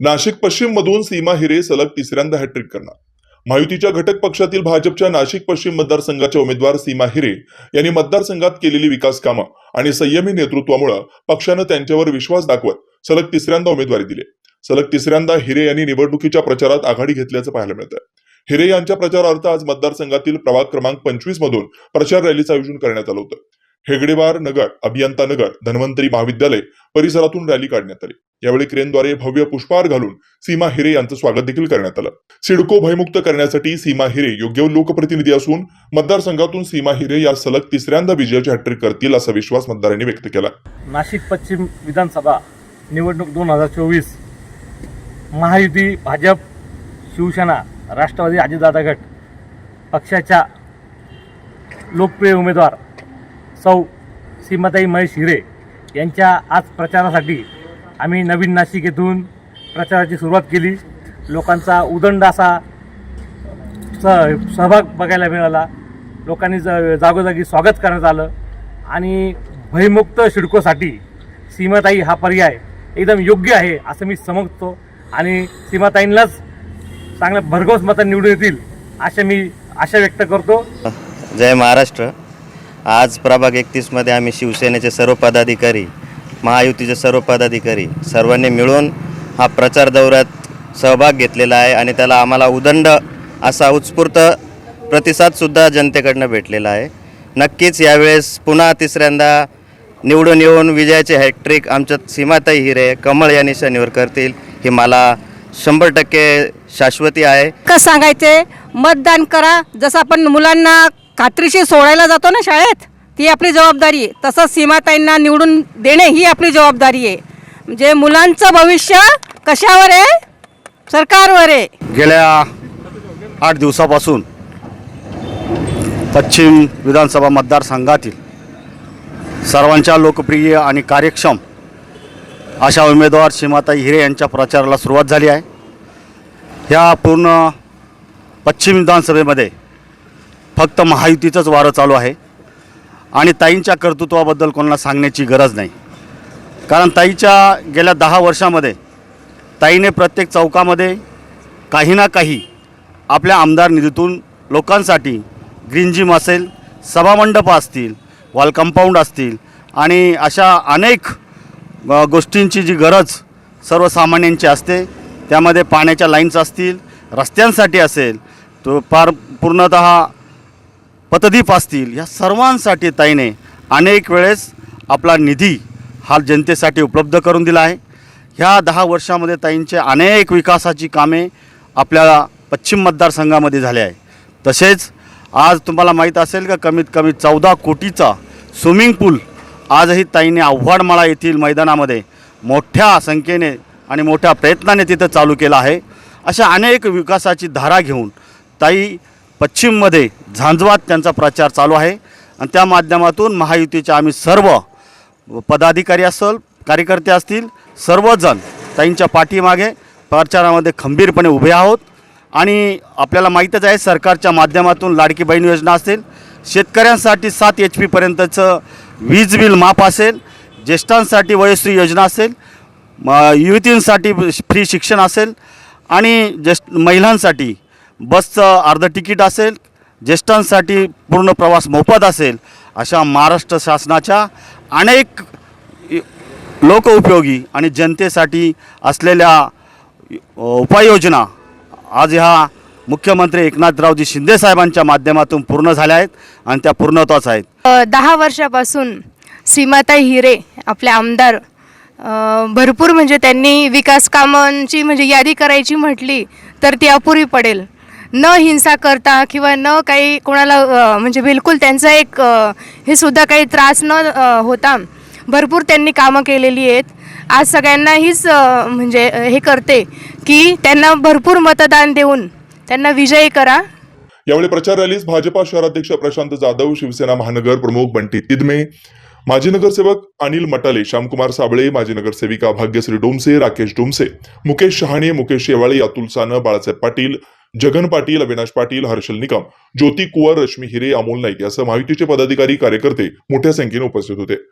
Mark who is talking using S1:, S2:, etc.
S1: नाशिक पश्चिम मधून सीमा हिरे सलग तिसऱ्यांदा हॅट्रिक करणार. महायुतीच्या घटक पक्षातील भाजपच्या नाशिक पश्चिम मतदारसंघाच्या उमेदवार सीमा हिरे यांनी मतदारसंघात केलेली विकास कामं आणि संयमी नेतृत्वामुळे पक्षानं त्यांच्यावर विश्वास दाखवत सलग तिसऱ्यांदा उमेदवारी दिली. सलग तिसऱ्यांदा हिरे यांनी निवडणुकीच्या प्रचारात आघाडी घेतल्याचं पाहायला मिळतं. हिरे यांच्या प्रचारार्थ आज मतदारसंघातील प्रभाग क्रमांक पंचवीस मधून प्रचार रॅलीचं आयोजन करण्यात आलं होतं. हेगडेवार नगर अभियंता नगर धन्वंतरी महाविद्यालय परिसरातून रॅली काढण्यात आली. यावेळी क्रेनद्वारे भव्य पुष्पहार घालून सीमा हिरे यांचं स्वागत देखील करण्यात आलं. सिडको भयमुक्त करण्यासाठी सीमा हिरे योग्य लोकप्रतिनिधी असून मतदारसंघातून सीमा हिरे या सलग तिसऱ्यांदा विजयाची हॅट्रिक करतील असा विश्वास मतदारांनी व्यक्त केला.
S2: नाशिक पश्चिम विधानसभा निवडणूक दोन हजार चोवीस महायुती भाजप शिवसेना राष्ट्रवादी अजितदादा गट पक्षाच्या लोकप्रिय उमेदवार सौ सीमाताई महेश हिरे यांच्या आज प्रचारासाठी आम्ही नवीन नाशिक येथून प्रचाराची सुरुवात केली. लोकांचा उदंड असा स सहभाग बघायला मिळाला. लोकांनी ज जागोजागी स्वागत करण्यात आलं. आणि भयमुक्त शिडकोसाठी सीमाताई हा पर्याय एकदम योग्य आहे असं मी समजतो. आणि सीमाताईंनाच चांगल्या भरघोस मतं निवडून येतील अशा मी आशा व्यक्त करतो.
S3: जय महाराष्ट्र. आज प्रभाग एकतीसमध्ये आम्ही शिवसेनेचे सर्व पदाधिकारी महायुतीचे सर्व पदाधिकारी सर्वांनी मिळून हा प्रचार दौऱ्यात सहभाग घेतलेला आहे आणि त्याला आम्हाला उदंड असा उत्स्फूर्त प्रतिसादसुद्धा जनतेकडनं भेटलेला आहे. नक्कीच यावेळेस पुन्हा तिसऱ्यांदा निवडून येऊन विजयाचे हॅट्रिक आमच्या सीमाताई हिरे कमळ या निशाणीवर करतील ही मला शंभर टक्के शाश्वती आहे.
S4: का सांगायचे? मतदान करा. जसं आपण मुलांना खात्रीशी सोडायला जातो ना शाळेत? ती आपली जबाबदारी आहे. तसंच सीमाताईंना निवडून देणे ही आपली जबाबदारी आहे. म्हणजे मुलांचं भविष्य कशावर आहे? सरकारवर आहे.
S5: गेल्या आठ दिवसापासून पश्चिम विधानसभा मतदारसंघातील सर्वांच्या लोकप्रिय आणि कार्यक्षम अशा उमेदवार सीमाताई हिरे यांच्या प्रचाराला सुरुवात झाली आहे. ह्या पूर्ण पश्चिम विधानसभेमध्ये फक्त महायुतीचंच वारं चालू आहे. आणि ताईंच्या कर्तृत्वाबद्दल कोणाला सांगण्याची गरज नाही. कारण ताईच्या गेल्या दहा वर्षामध्ये ताईने प्रत्येक चौकामध्ये काही ना काही आपल्या आमदार निधीतून लोकांसाठी ग्रीन जिम असेल सभामंडपं असतील वॉल कंपाऊंड असतील आणि अशा अनेक गोष्टींची जी गरज सर्वसामान्यांची असते त्यामध्ये पाण्याच्या लाईन्स असतील रस्त्यांसाठी असेल तो फार पूर्णत पतदीप असतील या सर्वांसाठी ताईने अनेक वेळेस आपला निधी हा जनतेसाठी उपलब्ध करून दिला आहे. ह्या दहा वर्षामध्ये ताईंचे अनेक विकासाची कामे आपल्या पश्चिम मतदारसंघामध्ये झाले आहे. तसेच आज तुम्हाला माहीत असेल का कमीत कमी चौदा कोटीचा स्विमिंग पूल आजही ताईने आव्हाडमाळा येथील मैदानामध्ये मोठ्या संख्येने आणि मोठ्या प्रयत्नाने तिथं चालू केला आहे. अशा अनेक विकासाची धारा घेऊन ताई पश्चिममध्ये झांजवात त्यांचा प्रचार चालू आहे. आणि त्या माध्यमातून महायुतीच्या आम्ही सर्व पदाधिकारी असल कार्यकर्ते असतील सर्वजण ताईंच्या पाठीमागे प्रचारामध्ये खंबीरपणे उभे आहोत. आणि आपल्याला माहीतच आहे सरकारच्या माध्यमातून लाडकी बहीण योजना असेल शेतकऱ्यांसाठी सात एच पीपर्यंतचं वीज बिल माफ असेल ज्येष्ठांसाठी वयोश्री योजना असेल युवतींसाठी फ्री शिक्षण असेल आणि ज्येष्ठ महिलांसाठी बसचं अर्ध तिकीट असेल ज्येष्ठांसाठी पूर्ण प्रवास मोफत असेल अशा महाराष्ट्र शासनाच्या अनेक लोकउपयोगी आणि जनतेसाठी असलेल्या उपाययोजना आज ह्या मुख्यमंत्री एकनाथरावजी शिंदे साहेबांच्या माध्यमातून पूर्ण झाल्या आहेत आणि त्या पूर्णत्वाच आहेत.
S6: दहा वर्षापासून सीमाताई हिरे आपले आमदार भरपूर म्हणजे त्यांनी विकास कामांची म्हणजे यादी करायची म्हटली तर ती अपुरी पडेल. न हिंसा करता किंवा न काही कोणाला म्हणजे बिलकुल त्यांचा एक हे सुद्धा काही त्रास न होता. भरपूर त्यांनी कामं केलेली आहेत. आज सगळ्यांना हीच म्हणजे हे करते की त्यांना भरपूर मतदान देऊन त्यांना विजयी करा.
S1: यावेळी प्रचार रॅलीस भाजपा शहराध्यक्ष प्रशांत जाधव शिवसेना महानगर प्रमुख बंटी तिदमे माजी नगरसेवक अनिल मटाले श्यामकुमार साबळे माजी नगरसेविका भाग्यश्री डोमसे राकेश डोमसे मुकेश शहाणे मुकेश शेवाळे अतुल सानं बाळासाहेब पाटील जगन पाटील अविनाश पाटील हर्षल निकम ज्योती कुवर रश्मी हिरे अमोल नाईक यासह माहितीचे पदाधिकारी कार्यकर्ते मोठ्या संख्येने उपस्थित होते.